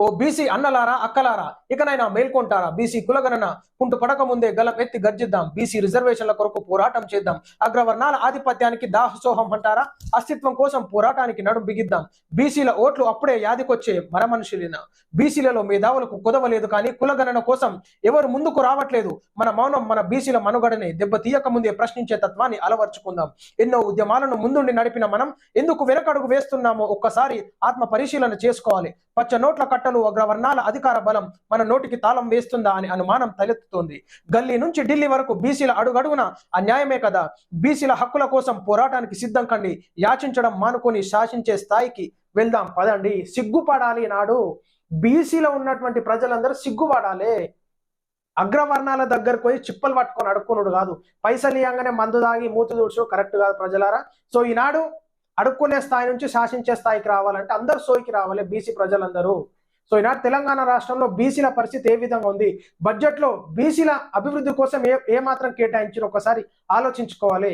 ఓ BC అన్నలారా అక్కలారా? ఇకనైనా మేల్కొంటారా? BC కులగణన కుంటు పడక ముందే గలం ఎత్తి గర్జిద్దాం. బీసీ రిజర్వేషన్ల కొరకు పోరాటం చేద్దాం. అగ్రవర్ణాల ఆధిపత్యానికి దాహసోహం అంటారా? అస్తిత్వం కోసం పోరాటానికి నడుం బిగిద్దాం. బీసీల ఓట్లు అప్పుడే యాదికొచ్చే మరమనుషులిన? బీసీలలో మేధావులకు కుదవలేదు కానీ కులగణన కోసం ఎవరు ముందుకు రావట్లేదు. మన మౌనం మన బీసీల మనుగడని దెబ్బతీయక ముందే ప్రశ్నించే తత్వాన్ని అలవర్చుకుందాం. ఎన్నో ఉద్యమాలను ముందుండి నడిపిన మనం ఎందుకు వెనకడుగు వేస్తున్నామో ఒక్కసారి ఆత్మ పరిశీలన చేసుకోవాలి. పచ్చ నోట్ల మాటలు అగ్రవర్ణాల అధికార బలం మన నోటికి తాళం వేస్తుందా అని అనుమానం తలెత్తుతోంది. గల్లీ నుంచి ఢిల్లీ వరకు బీసీల అడుగడుగున అన్యాయమే కదా. బీసీల హక్కుల కోసం పోరాటానికి సిద్ధం కండి. యాచించడం మానుకొని శాసించే స్థాయికి వెళ్దాం. పదండి. సిగ్గుపడాలి నాడు. బీసీలో ఉన్నటువంటి ప్రజలందరూ సిగ్గుపడాలి. అగ్రవర్ణాల దగ్గరకు పోయి చిప్పలు పట్టుకొని అడుక్కునుడు కాదు. పైసలు ఇవ్వగానే మందు దాగి మూతి దూడ్చు కరెక్ట్ కాదు ప్రజలారా. సో ఈనాడు అడుక్కునే స్థాయి నుంచి శాసించే స్థాయికి రావాలంటే అందరు సోయికి రావాలి బీసీ ప్రజలందరూ. సో ఈనా తెలంగాణ రాష్ట్రంలో బీసీల పరిస్థితి ఏ విధంగా ఉంది? బడ్జెట్లో బీసీల అభివృద్ధి కోసం ఏ ఏ మాత్రం కేటాయించిన ఒకసారి ఆలోచించుకోవాలి.